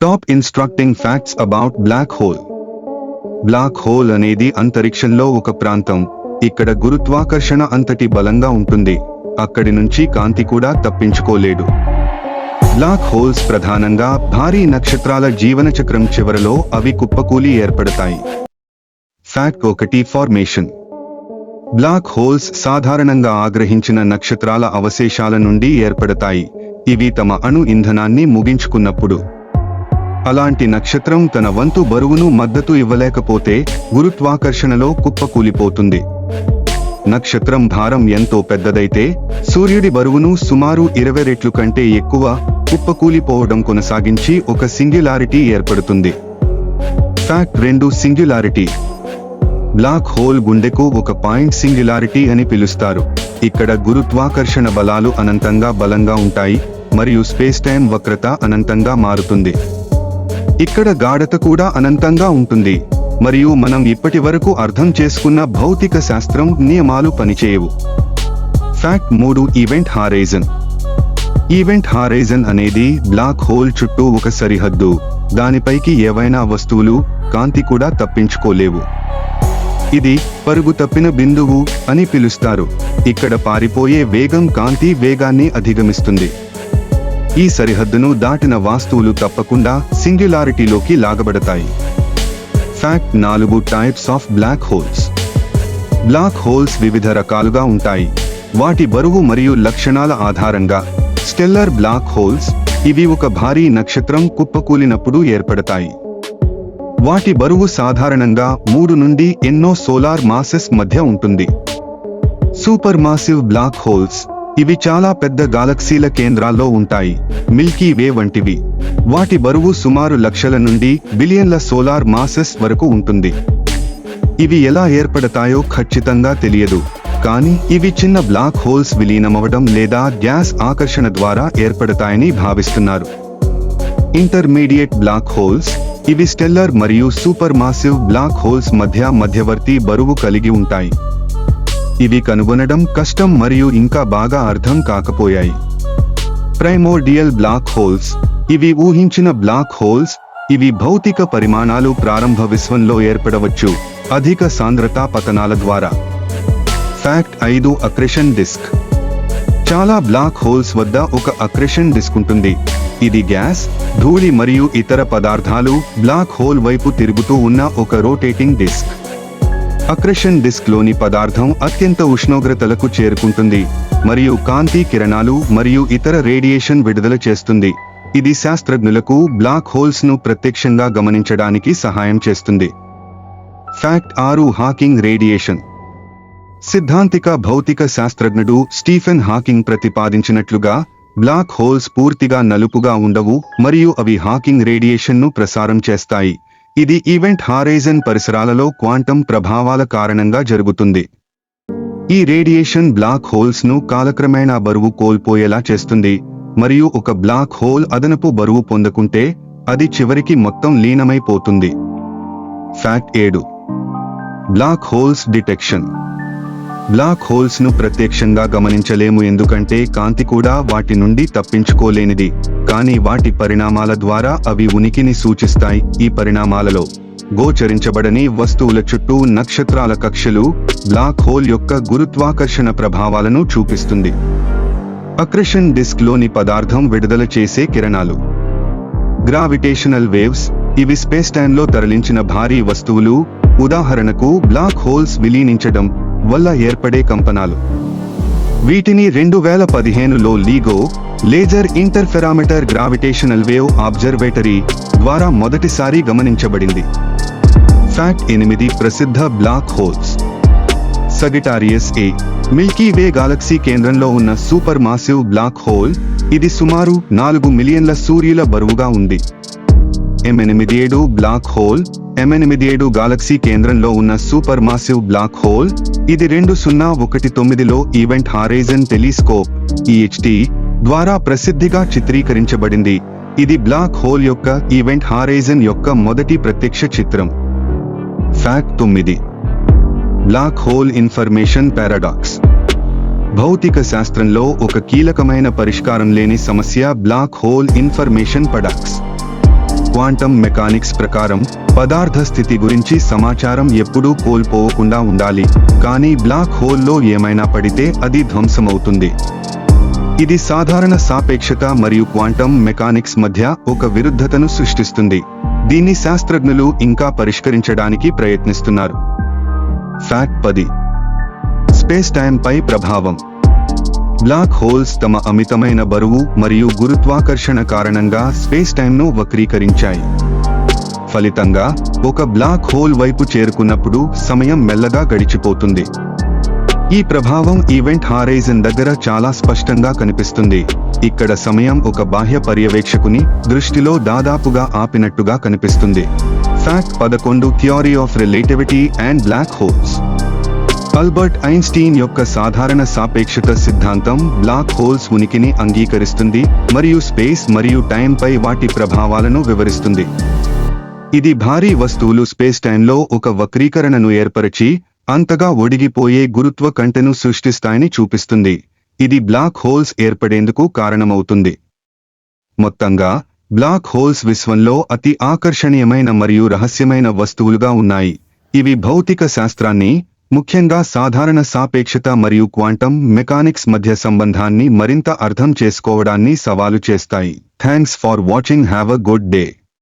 Top instructing facts about black hole black hole అనేది అంతరిక్షంలో ఒక ప్రాంతం. ఇక్కడ గురుత్వాకర్షణ అంతటి బలంగా ఉంటుంది. అక్కడి నుంచి కాంతి కూడా తప్పించుకోలేడు. బ్లాక్ హోల్స్ ప్రధానంగా భారీ నక్షత్రాల జీవన చక్రం చివరలో అవి కుప్పకూలి ఏర్పడతాయి. ఫ్యాక్ట్ ఒకటి ఫార్మేషన్ బ్లాక్ హోల్స్ సాధారణంగా ఆగ్రహించిన నక్షత్రాల అవశేషాల నుండి ఏర్పడతాయి. ఇవి తమ అణు ఇంధనాన్ని ముగించుకున్నప్పుడు. అలాంటి నక్షత్రం తన వంతు బరువును మద్దతు ఇవ్వలేకపోతే గురుత్వాకర్షణలో కుప్పకూలిపోతుంది నక్షత్రం భారం ఎంతో పెద్దదైతే సూర్యుడి బరువును సుమారు ఇరవై రెట్లు కంటే ఎక్కువ కుప్పకూలిపోవడం కొనసాగించి ఒక సింగ్యులారిటీ ఏర్పడుతుంది. ఫ్యాక్ట్ రెండు సింగ్యులారిటీ. బ్లాక్ హోల్ గుండెకు ఒక పాయింట్ సింగ్యులారిటీ అని పిలుస్తారు. ఇక్కడ గురుత్వాకర్షణ బలాలు అనంతంగా బలంగా ఉంటాయి మరియు స్పేస్ టైం వక్రత అనంతంగా మారుతుంది. ఇక్కడ గాఢత కూడా అనంతంగా ఉంటుంది. మరియు మనం ఇప్పటి వరకు అర్థం చేసుకున్న భౌతిక శాస్త్రం నియమాలు పనిచేయవు. ఫ్యాక్ట్ మూడు ఈవెంట్ హారైజన్. ఈవెంట్ హారైజన్ అనేది బ్లాక్ హోల్ చుట్టూ ఒక సరిహద్దు. దానిపైకి ఏవైనా వస్తువులు కాంతి కూడా తప్పించుకోలేవు. ఇది పరుగు తప్పిన బిందువు అని పిలుస్తారు. ఇక్కడ పారిపోయే వేగం కాంతి వేగాన్ని అధిగమిస్తుంది. ఈ సరిహద్దును దాటిన వాస్తువులు తప్పకుండా సింగ్యులారిటీలోకి లాగబడతాయి. ఫ్యాక్ట్ నాలుగు types of black holes. Black holes వివిధ రకాలుగా ఉంటాయి. వాటి బరువు మరియు లక్షణాల ఆధారంగా స్టెల్లర్ బ్లాక్ హోల్స్ ఇవి ఒక భారీ నక్షత్రం కుప్పకూలినప్పుడు ఏర్పడతాయి. వాటి బరువు సాధారణంగా మూడు నుండి ఎన్నో సోలార్ మాసెస్ మధ్య ఉంటుంది. సూపర్ మాసివ్ బ్లాక్ హోల్స్ ఇవి చాలా పెద్ద గాలక్సీల కేంద్రాల్లో ఉంటాయి. మిల్కీ వే వంటివి. వాటి బరువు సుమారు లక్షల నుండి బిలియన్ల సోలార్ మాసెస్ వరకు ఉంటుంది. ఇవి ఎలా ఏర్పడతాయో ఖచ్చితంగా తెలియదు. కానీ ఇవి చిన్న బ్లాక్ హోల్స్ విలీనమవడం లేదా గ్యాస్ ఆకర్షణ ద్వారా ఏర్పడతాయని భావిస్తున్నారు. ఇంటర్మీడియట్ బ్లాక్ హోల్స్ ఇవి స్టెల్లర్ మరియు సూపర్ మాసివ్ బ్లాక్ హోల్స్ మధ్య మధ్యవర్తి బరువు కలిగి ఉంటాయి. ఇవి కనుగొనడం కష్టం మరియు ఇంకా బాగా అర్థం కాకపోయాయి. ప్రైమోడియల్ బ్లాక్ హోల్స్ ఇవి ఊహించిన బ్లాక్ హోల్స్ ఇవి భౌతిక పరిమాణాలు ప్రారంభ విశ్వంలో ఏర్పడవచ్చు. అధిక సాంద్రతా పతనాల ద్వారా. ఫ్యాక్ట్ ఐదు అక్రెషన్ డిస్క్ చాలా బ్లాక్ హోల్స్ వద్ద ఒక అక్రెషన్ డిస్క్ ఉంటుంది. ఇది గ్యాస్ ధూళి మరియు ఇతర పదార్థాలు బ్లాక్ హోల్ వైపు తిరుగుతూ ఉన్న ఒక రోటేటింగ్ డిస్క్ అక్రెషన్ డిస్క్లోని పదార్థం అత్యంత ఉష్ణోగ్రతలకు చేరుకుంటుంది మరియు కాంతి కిరణాలు మరియు ఇతర రేడియేషన్ విడుదల చేస్తుంది. ఇది శాస్త్రజ్ఞులకు బ్లాక్ హోల్స్ను ప్రత్యక్షంగా గమనించడానికి సహాయం చేస్తుంది. ఫ్యాక్ట్ ఆరు హాకింగ్ రేడియేషన్. సిద్ధాంతిక భౌతిక శాస్త్రజ్ఞుడు స్టీఫెన్ హాకింగ్ ప్రతిపాదించినట్లుగా బ్లాక్ హోల్స్ పూర్తిగా నలుపుగా ఉండవు మరియు అవి హాకింగ్ రేడియేషన్ను ప్రసారం చేస్తాయి. ఇది ఈవెంట్ హారైజన్ పరిసరాలలో క్వాంటం ప్రభావాల కారణంగా జరుగుతుంది. ఈ రేడియేషన్ బ్లాక్ హోల్స్ను కాలక్రమేణా బరువు కోల్పోయేలా చేస్తుంది. మరియు ఒక బ్లాక్ హోల్ అదనపు బరువు పొందకుంటే అది చివరికి మొత్తం లీనమైపోతుంది. ఫ్యాక్ట్ ఏడు. Black holes detection. బ్లాక్ హోల్స్ను ప్రత్యక్షంగా గమనించలేము ఎందుకంటే కాంతి కూడా వాటి నుండి తప్పించుకోలేనిది. కానీ వాటి పరిణామాల ద్వారా అవి ఉనికిని సూచిస్తాయి. ఈ పరిణామాలలో గోచరించబడని వస్తువుల చుట్టూ నక్షత్రాల కక్షలు బ్లాక్ హోల్ యొక్క గురుత్వాకర్షణ ప్రభావాలను చూపిస్తుంది. అక్రెషన్ డిస్క్లోని పదార్థం విడుదల చేసే కిరణాలు. గ్రావిటేషనల్ వేవ్స్ ఇవి స్పేస్ టైంలో తరలించిన భారీ వస్తువులు ఉదాహరణకు బ్లాక్ హోల్స్ విలీనించడం. వల్ల ఏర్పడే కంపనాలు. వీటిని రెండు వేల పదిహేనులో LIGO laser interferometer gravitational wave observatory ద్వారా మొదటిసారి గమనించబడింది. ఫ్యాక్ట్ ఎనిమిది ప్రసిద్ధ black holes. Sagittarius A Milky Way galaxy కేంద్రంలో ఉన్న సూపర్ మాసివ్ బ్లాక్ హోల్ ఇది సుమారు నాలుగు మిలియన్ల సూర్యుల బరువుగా ఉంది. ఎనిమిది ఏడు బ్లాక్ హోల్ ఎం ఎనిమిది ఏడు గాలక్సీ కేంద్రంలో ఉన్న సూపర్ మాసివ్ బ్లాక్ హోల్ ఇది రెండు సున్నా ఒకటి తొమ్మిదిలో ఈవెంట్ హారైజన్ టెలిస్కోప్ ఈహెచ్టి ద్వారా ప్రసిద్ధిగా చిత్రీకరించబడింది. ఇది బ్లాక్ హోల్ యొక్క ఈవెంట్ హారైజన్ యొక్క మొదటి ప్రత్యక్ష చిత్రం. ఫ్యాక్ట్ తొమ్మిది. Black hole information paradox. భౌతిక శాస్త్రంలో ఒక కీలకమైన పరిష్కారం లేని సమస్య black hole information paradox quantum mechanics ప్రకారం పదార్థ స్థితి గురించి సమాచారం ఎప్పుడూ కోల్పోకుండా ఉండాలి. కానీ బ్లాక్ హోల్లో ఏమైనా పడితే అది ధ్వంసమవుతుంది. ఇది సాధారణ సాపేక్షత మరియు క్వాంటం మెకానిక్స్ మధ్య ఒక విరుద్ధతను సృష్టిస్తుంది. దీన్ని శాస్త్రజ్ఞులు ఇంకా పరిష్కరించడానికి ప్రయత్నిస్తున్నారు. ఫ్యాక్ట్ పది. స్పేస్ టైంపై ప్రభావం. బ్లాక్ హోల్స్ తమ అమితమైన బరువు మరియు గురుత్వాకర్షణ కారణంగా స్పేస్ టైంను వక్రీకరించాయి. ఫలితంగా ఒక బ్లాక్ హోల్ వైపు చేరుకున్నప్పుడు సమయం మెల్లగా గడిచిపోతుంది. ఈ ప్రభావం ఈవెంట్ హారైజన్ దగ్గర చాలా స్పష్టంగా కనిపిస్తుంది. ఇక్కడ సమయం ఒక బాహ్య పర్యవేక్షకుని దృష్టిలో దాదాపుగా ఆపినట్టుగా కనిపిస్తుంది. ఫ్యాక్ట్ పదకొండు theory of relativity and black holes. Albert Einstein యొక్క సాధారణ సాపేక్షత సిద్ధాంతం బ్లాక్ హోల్స్ ఉనికిని అంగీకరిస్తుంది మరియు స్పేస్ మరియు టైంపై వాటి ప్రభావాలను వివరిస్తుంది. ఇది భారీ వస్తువులు స్పేస్ టైంలో ఒక వక్రీకరణను ఏర్పరిచి అంతగా ఒడిగిపోయే గురుత్వ కంటెను సృష్టిస్తాయని చూపిస్తుంది. ఇది బ్లాక్ హోల్స్ ఏర్పడేందుకు కారణమవుతుంది. మొత్తంగా బ్లాక్ హోల్స్ విశ్వంలో అతి ఆకర్షణీయమైన మరియు రహస్యమైన వస్తువులుగా ఉన్నాయి. ఇవి భౌతిక శాస్త్రాన్ని ముఖ్యంగా సాధారణ సాపేక్షత మరియు క్వాంటం మెకానిక్స్ మధ్య సంబంధాన్ని మరింత అర్థం చేసుకోవడాన్ని సవాలు చేస్తాయి. Thanks for watching. Have a good day.